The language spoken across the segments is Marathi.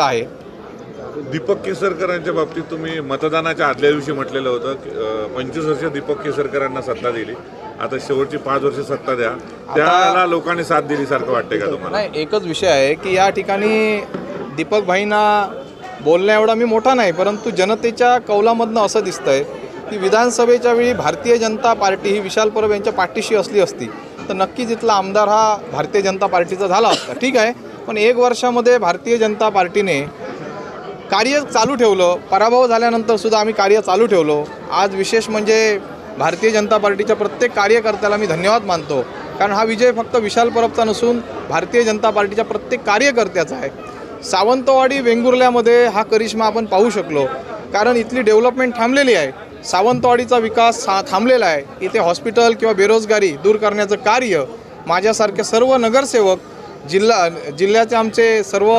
आहे. दीपक केसरकरांच्या बाबतीत तुम्ही मतदानाच्या आदल्या दिवशी म्हटलेलं होतं पंचवीस वर्ष दीपक केसरकरांना सत्ता दिली. आता शेवटची पाच वर्ष सत्ता द्या. त्याला लोकांनी साथ दिली सारखं वाटतंय का तुम्हाला? नाही एकच विषय आहे की या ठिकाणी दीपक भाईंना बोलण्या एवढा मी मोठा नाही परंतु जनतेच्या कौलामधनं असं दिसतंय की विधानसभेच्या वेळी भारतीय जनता पार्टी ही विशाल परब यांच्या पाठीशी असली असती तर नक्कीच इथला आमदार हा भारतीय जनता पार्टीचा झाला असता. ठीक आहे पण एक वर्षामध्ये भारतीय जनता पार्टीने कार्य चालू ठेवलं पराभव झाल्यानंतर सुद्धा आम्ही कार्य चालू ठेवलो. आज विशेष म्हणजे भारतीय जनता पार्टीच्या प्रत्येक कार्यकर्त्याला मी धन्यवाद मानतो. कारण हा विजय फक्त विशाल परबचा नसून भारतीय जनता पार्टीच्या प्रत्येक कार्यकर्त्याचा आहे. सावंतवाडी वेंगुर्ल्यामध्ये हा करिश्मा आपण पाहू शकलो. कारण इथली डेव्हलपमेंट थांबलेली आहे. सावंतवाडीचा विकास सा थांबलेला आहे. इथे हॉस्पिटल किंवा बेरोजगारी दूर करण्याचं कार्य माझ्यासारखे सर्व नगरसेवक जिल्हा जिल्ह्याचे आमचे सर्व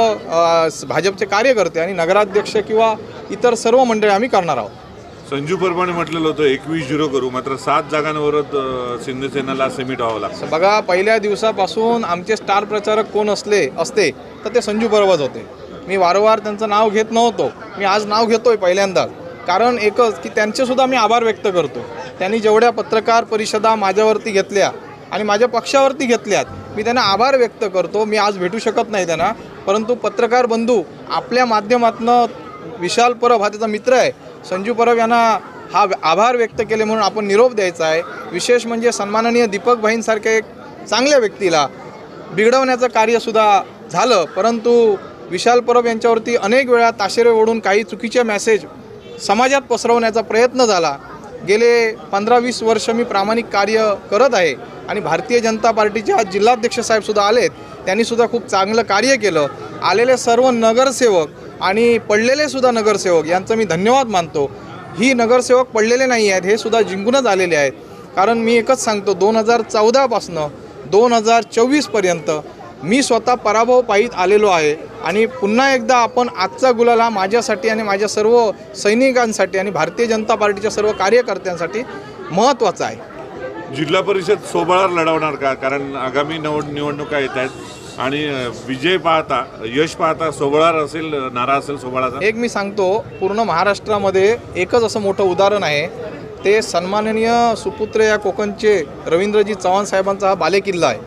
भाजपचे कार्यकर्ते आणि नगराध्यक्ष किंवा इतर सर्व मंडळी आम्ही करणार आहोत. संजू परमाने म्हटलेलं होतं एकवीस झिरो करू मात्र सात जागांवरच शिंदेसेनेला सेमी व्हावं लागतं. बघा पहिल्या दिवसापासून आमचे स्टार प्रचारक कोण असले असते तर ते संजू परवज होते. मी वारंवार त्यांचं नाव घेत नव्हतो. मी आज नाव घेतोय पहिल्यांदा. कारण एकच की त्यांचे सुद्धा मी आभार व्यक्त करतो. त्यांनी जेवढ्या पत्रकार परिषदा माझ्यावरती घेतल्या आणि माझ्या पक्षावरती घेतल्यात मी त्यांना आभार व्यक्त करतो. मी आज भेटू शकत नाही त्यांना. परंतु पत्रकार बंधू आपल्या माध्यमातनं विशाल परब हा त्याचा मित्र आहे. संजू परब यांना हा आभार व्यक्त केले म्हणून आपण निरोप द्यायचा आहे. विशेष म्हणजे सन्माननीय दीपक भाईंसारख्या एक चांगल्या व्यक्तीला बिघडवण्याचं कार्यसुद्धा झालं. परंतु विशाल परब यांच्यावरती अनेक वेळा ताशेरे ओढून काही चुकीचे मेसेज समाजात पसरवण्याचा प्रयत्न झाला. गेले पंधरा वीस वर्ष मी प्रामाणिक कार्य करत आहे. आणि भारतीय जनता पार्टीचे आज जिल्हाध्यक्ष साहेबसुद्धा आलेत. त्यांनीसुद्धा खूप चांगलं कार्य केलं. आलेले सर्व नगरसेवक आणि पडलेलेसुद्धा नगरसेवक यांचं मी धन्यवाद मानतो. ही नगरसेवक पडलेले नाही आहेत हे सुद्धा जिंकूनच आलेले आहेत. कारण मी एकच सांगतो दोन हजार चौदापासनं दोन हजार चोवीसपर्यंत मी स्वतः पराभव पाहित आलेलो आहे. आणि पुन्हा एकदा आपण आजचा गुलाल हा माझ्यासाठी आणि माझ्या सर्व सैनिकांसाठी आणि भारतीय जनता पार्टीच्या सर्व कार्यकर्त्यांसाठी महत्त्वाचा आहे. जिल्हा परिषद सोबळावर लढवणार का? कारण आगामी निवड निवडणुका येत आहेत आणि विजय पाहता यश पाहता सोबळार असेल नारा असेल सोबळाचा? एक मी सांगतो पूर्ण महाराष्ट्रामध्ये एकच असं मोठं उदाहरण आहे. ते सन्माननीय सुपुत्र या कोकणचे रवींद्रजी चव्हाण साहेबांचा हा बालेकिल्ला आहे.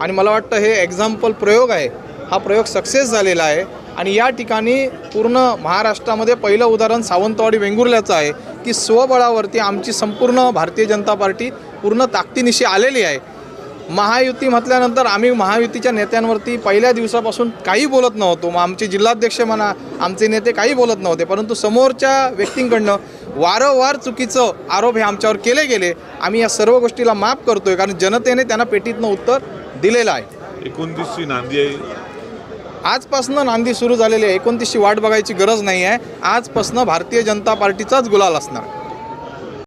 आणि मला वाटतं हे एक्झाम्पल प्रयोग आहे. हा प्रयोग सक्सेस झालेला आहे. आणि या ठिकाणी पूर्ण महाराष्ट्रामध्ये पहिलं उदाहरण सावंतवाडी वेंगुर्ल्याचं आहे. की स्वबळावरती आमची संपूर्ण भारतीय जनता पार्टी पूर्ण ताकदीनिशी आलेली आहे. महायुती म्हटल्यानंतर आम्ही महायुतीच्या नेत्यांवरती पहिल्या दिवसापासून काही बोलत नव्हतो. मग आमचे जिल्हाध्यक्ष म्हणा आमचे नेते काही बोलत नव्हते. परंतु समोरच्या व्यक्तींकडनं वारंवार चुकीचं आरोप हे आमच्यावर केले गेले. आम्ही या सर्व गोष्टीला माफ करतोय कारण जनतेने त्यांना पेटीतनं उत्तर दिलेलं आहे. एकोणतीसची नांदी आहे. आजपासनं नांदी सुरू झालेली आहे. एकोणतीसची वाट बघायची गरज नाही आहे आजपासनं भारतीय जनता पार्टीचाच गुलाल असणार.